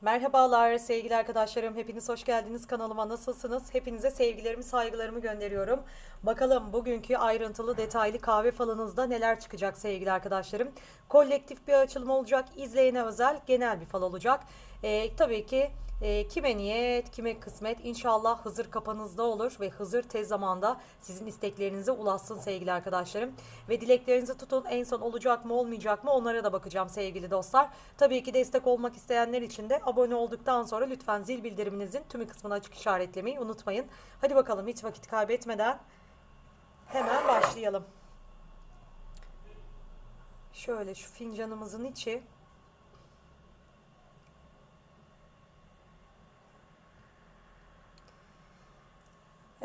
Merhabalar sevgili arkadaşlarım. Hepiniz hoş geldiniz kanalıma. Nasılsınız? Hepinize sevgilerimi, saygılarımı gönderiyorum. Bakalım bugünkü ayrıntılı, detaylı kahve falınızda neler çıkacak sevgili arkadaşlarım. Kolektif bir açılım olacak. İzleyene özel genel bir fal olacak. Ee, tabii ki e, kime niyet, kime kısmet. İnşallah Hızır kapanızda olur ve Hızır tez zamanda sizin isteklerinize ulaşsın sevgili arkadaşlarım. Ve dileklerinizi tutun. En son olacak mı olmayacak mı onlara da bakacağım sevgili dostlar. Tabii ki destek olmak isteyenler için de abone olduktan sonra lütfen zil bildiriminizin tümü kısmını açık işaretlemeyi unutmayın. Hadi bakalım hiç vakit kaybetmeden hemen başlayalım. Şöyle şu fincanımızın içi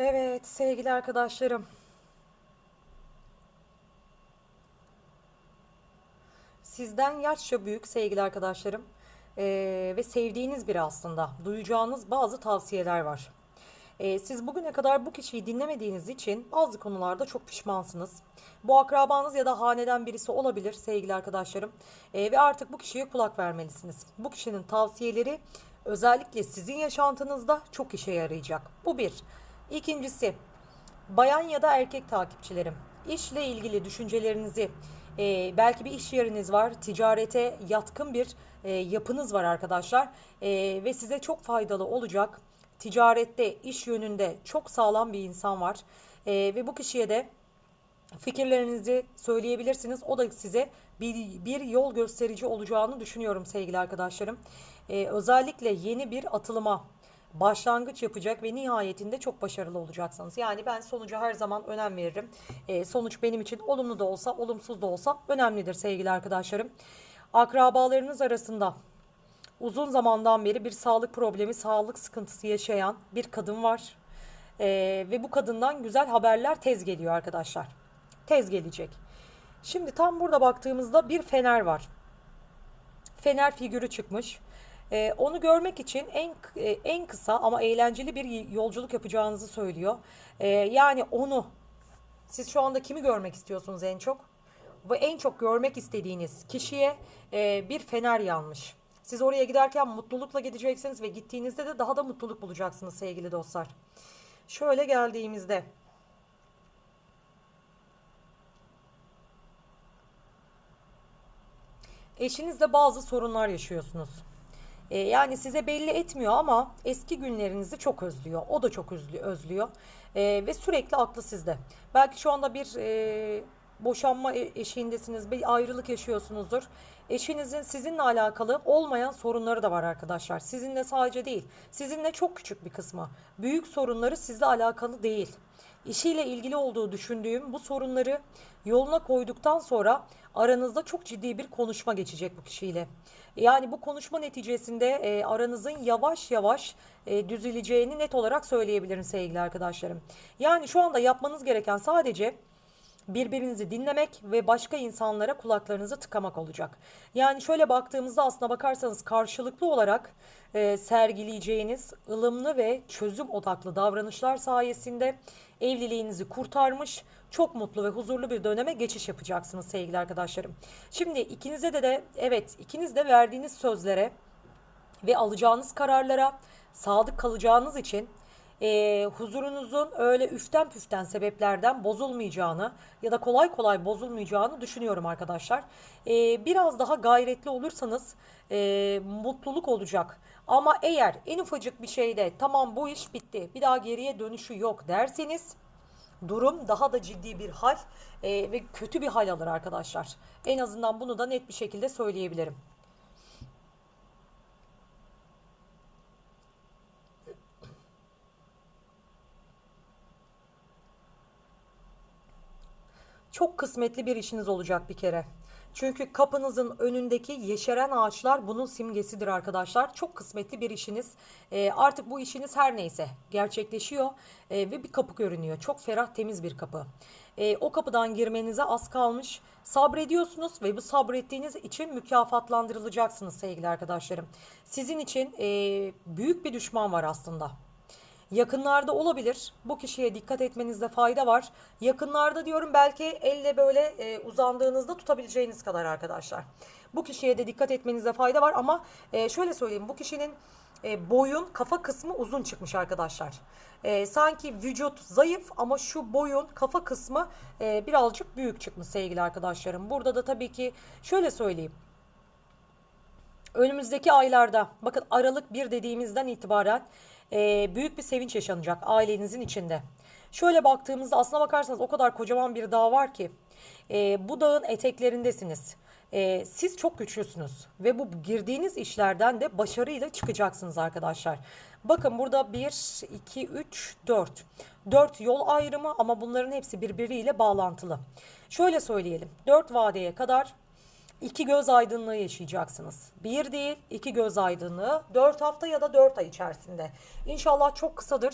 Evet sevgili arkadaşlarım. Sizden yaşça büyük sevgili arkadaşlarım eee, ve sevdiğiniz biri aslında duyacağınız bazı tavsiyeler var. Eee, siz bugüne kadar bu kişiyi dinlemediğiniz için bazı konularda çok pişmansınız. Bu akrabanız ya da haneden birisi olabilir sevgili arkadaşlarım Eee, ve artık bu kişiye kulak vermelisiniz. Bu kişinin tavsiyeleri özellikle sizin yaşantınızda çok işe yarayacak. Bu bir. İkincisi, bayan ya da erkek takipçilerim, işle ilgili düşüncelerinizi, e, belki bir iş yeriniz var, ticarete yatkın bir e, yapınız var arkadaşlar E, ve size çok faydalı olacak. Ticarette, iş yönünde çok sağlam bir insan var E, ve bu kişiye de fikirlerinizi söyleyebilirsiniz. O da size bir, bir yol gösterici olacağını düşünüyorum sevgili arkadaşlarım. Ee, özellikle yeni bir atılıma başlangıç yapacak ve nihayetinde çok başarılı olacaksınız. Yani ben sonuca her zaman önem veririm. Ee, sonuç benim için olumlu da olsa, olumsuz da olsa önemlidir sevgili arkadaşlarım. Akrabalarınız arasında uzun zamandan beri bir sağlık problemi, sağlık sıkıntısı yaşayan bir kadın var. Ee, ve bu kadından güzel haberler tez geliyor arkadaşlar. Tez gelecek. Şimdi tam burada baktığımızda bir fener var. Fener figürü çıkmış. Ee, onu görmek için en e, en kısa ama eğlenceli bir yolculuk yapacağınızı söylüyor. Ee, yani onu siz şu anda kimi görmek istiyorsunuz en çok? Ve en çok görmek istediğiniz kişiye e, bir fener yanmış. Siz oraya giderken mutlulukla gideceksiniz ve gittiğinizde de daha da mutluluk bulacaksınız sevgili dostlar. Şöyle geldiğimizde eşinizle bazı sorunlar yaşıyorsunuz. E, yani size belli etmiyor ama eski günlerinizi çok özlüyor. O da çok özlü- özlüyor. E, ve sürekli aklı sizde. Belki şu anda bir e, boşanma e- eşiğindesiniz, bir ayrılık yaşıyorsunuzdur. Eşinizin sizinle alakalı olmayan sorunları da var arkadaşlar. Sizinle sadece değil, sizinle çok küçük bir kısmı. Büyük sorunları sizle alakalı değil işiyle ilgili olduğu düşündüğüm bu sorunları yoluna koyduktan sonra aranızda çok ciddi bir konuşma geçecek bu kişiyle. Yani bu konuşma neticesinde e, aranızın yavaş yavaş e, düzüleceğini net olarak söyleyebilirim sevgili arkadaşlarım. Yani şu anda yapmanız gereken sadece birbirinizi dinlemek ve başka insanlara kulaklarınızı tıkamak olacak. Yani şöyle baktığımızda aslına bakarsanız karşılıklı olarak e, sergileyeceğiniz ılımlı ve çözüm odaklı davranışlar sayesinde evliliğinizi kurtarmış, çok mutlu ve huzurlu bir döneme geçiş yapacaksınız sevgili arkadaşlarım. Şimdi ikinize de de evet ikiniz de verdiğiniz sözlere ve alacağınız kararlara sadık kalacağınız için e, huzurunuzun öyle üften püften sebeplerden bozulmayacağını ya da kolay kolay bozulmayacağını düşünüyorum arkadaşlar. E, biraz daha gayretli olursanız e, mutluluk olacak. Ama eğer en ufacık bir şeyde tamam bu iş bitti bir daha geriye dönüşü yok derseniz durum daha da ciddi bir hal e, ve kötü bir hal alır arkadaşlar. En azından bunu da net bir şekilde söyleyebilirim. Çok kısmetli bir işiniz olacak bir kere. Çünkü kapınızın önündeki yeşeren ağaçlar bunun simgesidir arkadaşlar. Çok kısmetli bir işiniz. E, artık bu işiniz her neyse gerçekleşiyor e, ve bir kapı görünüyor. Çok ferah temiz bir kapı. E, o kapıdan girmenize az kalmış. Sabrediyorsunuz ve bu sabrettiğiniz için mükafatlandırılacaksınız sevgili arkadaşlarım. Sizin için e, büyük bir düşman var aslında. Yakınlarda olabilir. Bu kişiye dikkat etmenizde fayda var. Yakınlarda diyorum belki elle böyle e, uzandığınızda tutabileceğiniz kadar arkadaşlar. Bu kişiye de dikkat etmenizde fayda var ama e, şöyle söyleyeyim bu kişinin e, boyun kafa kısmı uzun çıkmış arkadaşlar. E, sanki vücut zayıf ama şu boyun kafa kısmı e, birazcık büyük çıkmış sevgili arkadaşlarım. Burada da tabii ki şöyle söyleyeyim. Önümüzdeki aylarda bakın Aralık 1 dediğimizden itibaren e, büyük bir sevinç yaşanacak ailenizin içinde. Şöyle baktığımızda aslına bakarsanız o kadar kocaman bir dağ var ki e, bu dağın eteklerindesiniz. E, siz çok güçlüsünüz ve bu girdiğiniz işlerden de başarıyla çıkacaksınız arkadaşlar. Bakın burada 1, 2, 3, 4. 4 yol ayrımı ama bunların hepsi birbiriyle bağlantılı. Şöyle söyleyelim. 4 vadeye kadar iki göz aydınlığı yaşayacaksınız. Bir değil, iki göz aydınlığı. Dört hafta ya da dört ay içerisinde. İnşallah çok kısadır.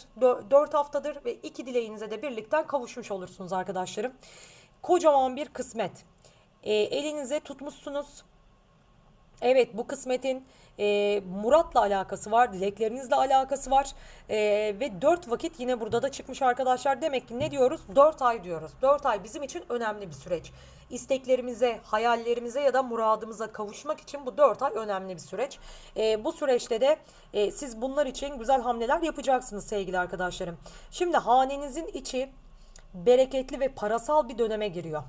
Dört haftadır ve iki dileğinize de birlikten kavuşmuş olursunuz arkadaşlarım. Kocaman bir kısmet. E, elinize tutmuşsunuz. Evet bu kısmetin e, Murat'la alakası var, dileklerinizle alakası var e, ve dört vakit yine burada da çıkmış arkadaşlar. Demek ki ne diyoruz? Dört ay diyoruz. Dört ay bizim için önemli bir süreç. İsteklerimize, hayallerimize ya da muradımıza kavuşmak için bu dört ay önemli bir süreç. E, bu süreçte de e, siz bunlar için güzel hamleler yapacaksınız sevgili arkadaşlarım. Şimdi hanenizin içi bereketli ve parasal bir döneme giriyor.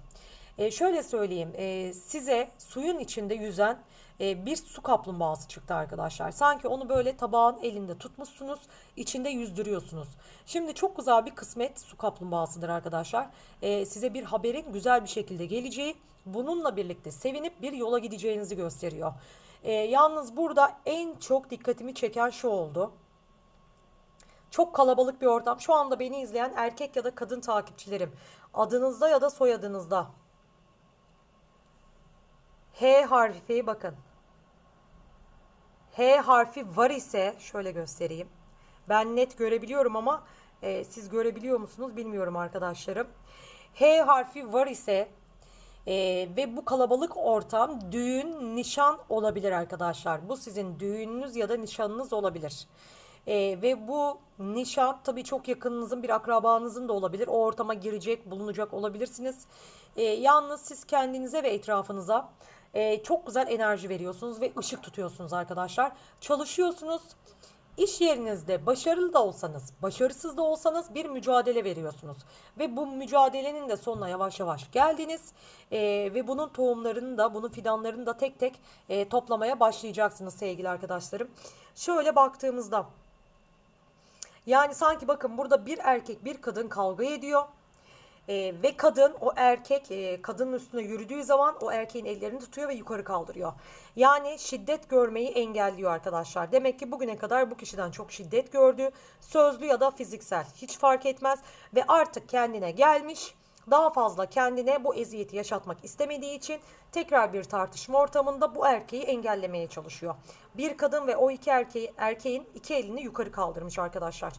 E, şöyle söyleyeyim e, size suyun içinde yüzen e, bir su kaplumbağası çıktı arkadaşlar. Sanki onu böyle tabağın elinde tutmuşsunuz, içinde yüzdürüyorsunuz. Şimdi çok güzel bir kısmet su kaplumbağasıdır arkadaşlar. E, size bir haberin güzel bir şekilde geleceği, bununla birlikte sevinip bir yola gideceğinizi gösteriyor. E, yalnız burada en çok dikkatimi çeken şu oldu. Çok kalabalık bir ortam. Şu anda beni izleyen erkek ya da kadın takipçilerim. Adınızda ya da soyadınızda H harfi bakın. H harfi var ise şöyle göstereyim. Ben net görebiliyorum ama e, siz görebiliyor musunuz bilmiyorum arkadaşlarım. H harfi var ise e, ve bu kalabalık ortam düğün, nişan olabilir arkadaşlar. Bu sizin düğününüz ya da nişanınız olabilir. E, ve bu nişan tabii çok yakınınızın bir akrabanızın da olabilir. O ortama girecek, bulunacak olabilirsiniz. E, yalnız siz kendinize ve etrafınıza e, çok güzel enerji veriyorsunuz ve ışık tutuyorsunuz arkadaşlar. Çalışıyorsunuz. İş yerinizde başarılı da olsanız, başarısız da olsanız bir mücadele veriyorsunuz. Ve bu mücadelenin de sonuna yavaş yavaş geldiniz. E, ve bunun tohumlarını da, bunun fidanlarını da tek tek e, toplamaya başlayacaksınız sevgili arkadaşlarım. Şöyle baktığımızda, yani sanki bakın burada bir erkek bir kadın kavga ediyor. E, ve kadın o erkek e, kadının üstüne yürüdüğü zaman o erkeğin ellerini tutuyor ve yukarı kaldırıyor. Yani şiddet görmeyi engelliyor arkadaşlar. Demek ki bugüne kadar bu kişiden çok şiddet gördü. Sözlü ya da fiziksel hiç fark etmez ve artık kendine gelmiş daha fazla kendine bu eziyeti yaşatmak istemediği için tekrar bir tartışma ortamında bu erkeği engellemeye çalışıyor. Bir kadın ve o iki erkeği, erkeğin iki elini yukarı kaldırmış arkadaşlar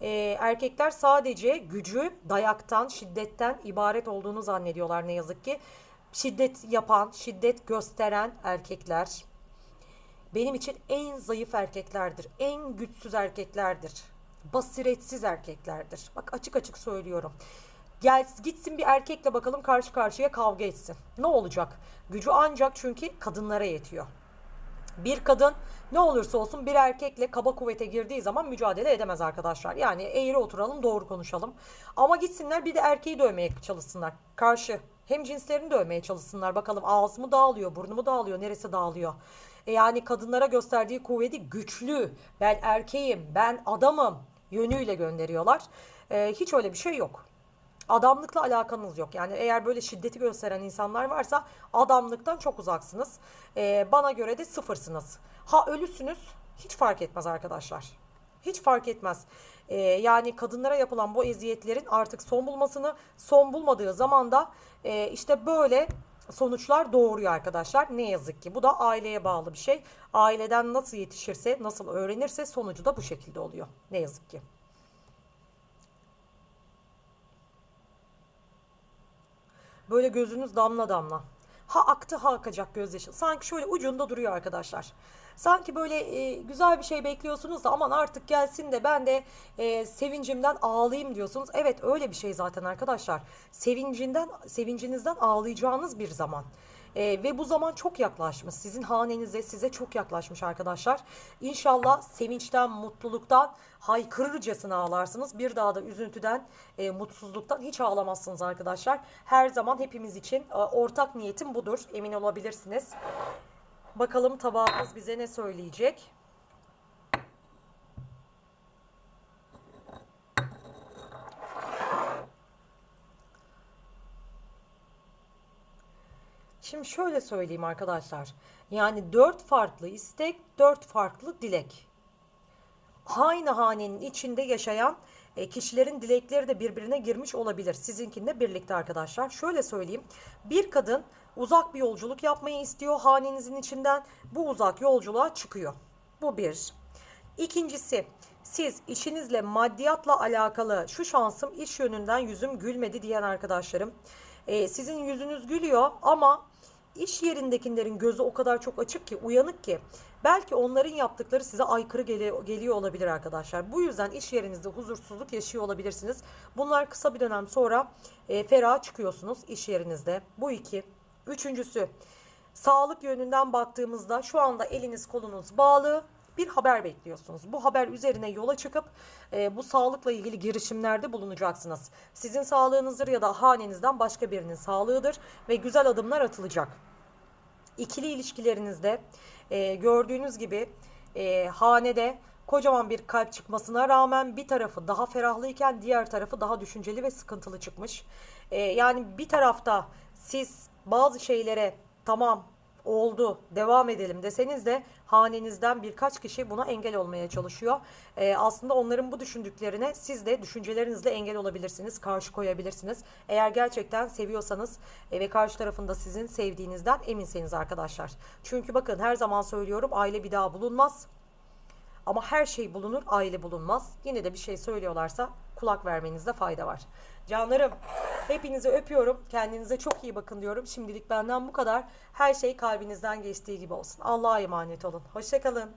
e, erkekler sadece gücü dayaktan, şiddetten ibaret olduğunu zannediyorlar ne yazık ki. Şiddet yapan, şiddet gösteren erkekler benim için en zayıf erkeklerdir. En güçsüz erkeklerdir. Basiretsiz erkeklerdir. Bak açık açık söylüyorum. Gel gitsin bir erkekle bakalım karşı karşıya kavga etsin. Ne olacak? Gücü ancak çünkü kadınlara yetiyor. Bir kadın ne olursa olsun bir erkekle kaba kuvvete girdiği zaman mücadele edemez arkadaşlar. Yani eğri oturalım doğru konuşalım. Ama gitsinler bir de erkeği dövmeye çalışsınlar. Karşı hem cinslerini dövmeye çalışsınlar. Bakalım ağız mı dağılıyor, burnu mu dağılıyor, neresi dağılıyor. E yani kadınlara gösterdiği kuvveti güçlü, ben erkeğim, ben adamım yönüyle gönderiyorlar. E, hiç öyle bir şey yok adamlıkla alakanız yok. Yani eğer böyle şiddeti gösteren insanlar varsa adamlıktan çok uzaksınız. Ee, bana göre de sıfırsınız. Ha ölüsünüz hiç fark etmez arkadaşlar. Hiç fark etmez. Ee, yani kadınlara yapılan bu eziyetlerin artık son bulmasını, son bulmadığı zaman da e, işte böyle sonuçlar doğuruyor arkadaşlar. Ne yazık ki bu da aileye bağlı bir şey. Aileden nasıl yetişirse, nasıl öğrenirse sonucu da bu şekilde oluyor. Ne yazık ki. Böyle gözünüz damla damla. Ha aktı ha akacak gözyaşı. Sanki şöyle ucunda duruyor arkadaşlar. Sanki böyle e, güzel bir şey bekliyorsunuz da aman artık gelsin de ben de e, sevincimden ağlayayım diyorsunuz. Evet öyle bir şey zaten arkadaşlar. Sevincinden sevincinizden ağlayacağınız bir zaman. E, ve bu zaman çok yaklaşmış. Sizin hanenize size çok yaklaşmış arkadaşlar. İnşallah sevinçten, mutluluktan haykırırcasına ağlarsınız. Bir daha da üzüntüden, e, mutsuzluktan hiç ağlamazsınız arkadaşlar. Her zaman hepimiz için e, ortak niyetim budur. Emin olabilirsiniz. Bakalım tabağımız bize ne söyleyecek? Şimdi şöyle söyleyeyim arkadaşlar. Yani dört farklı istek, dört farklı dilek. Aynı hanenin içinde yaşayan e, kişilerin dilekleri de birbirine girmiş olabilir. Sizinkinle birlikte arkadaşlar. Şöyle söyleyeyim. Bir kadın uzak bir yolculuk yapmayı istiyor hanenizin içinden. Bu uzak yolculuğa çıkıyor. Bu bir. İkincisi siz işinizle maddiyatla alakalı şu şansım iş yönünden yüzüm gülmedi diyen arkadaşlarım. e, sizin yüzünüz gülüyor ama iş yerindekilerin gözü o kadar çok açık ki uyanık ki belki onların yaptıkları size aykırı geliyor, geliyor olabilir arkadaşlar. Bu yüzden iş yerinizde huzursuzluk yaşıyor olabilirsiniz. Bunlar kısa bir dönem sonra e, ferah çıkıyorsunuz iş yerinizde. Bu iki. Üçüncüsü sağlık yönünden baktığımızda şu anda eliniz kolunuz bağlı bir haber bekliyorsunuz. Bu haber üzerine yola çıkıp e, bu sağlıkla ilgili girişimlerde bulunacaksınız. Sizin sağlığınızdır ya da hanenizden başka birinin sağlığıdır ve güzel adımlar atılacak. İkili ilişkilerinizde e, gördüğünüz gibi e, hanede kocaman bir kalp çıkmasına rağmen bir tarafı daha ferahlıyken diğer tarafı daha düşünceli ve sıkıntılı çıkmış. E, yani bir tarafta siz bazı şeylere tamam oldu devam edelim deseniz de hanenizden birkaç kişi buna engel olmaya çalışıyor. Ee, aslında onların bu düşündüklerine siz de düşüncelerinizle engel olabilirsiniz, karşı koyabilirsiniz. Eğer gerçekten seviyorsanız e, ve karşı tarafında sizin sevdiğinizden eminseniz arkadaşlar. Çünkü bakın her zaman söylüyorum aile bir daha bulunmaz. Ama her şey bulunur, aile bulunmaz. Yine de bir şey söylüyorlarsa kulak vermenizde fayda var. Canlarım, hepinizi öpüyorum. Kendinize çok iyi bakın diyorum. Şimdilik benden bu kadar. Her şey kalbinizden geçtiği gibi olsun. Allah'a emanet olun. Hoşçakalın.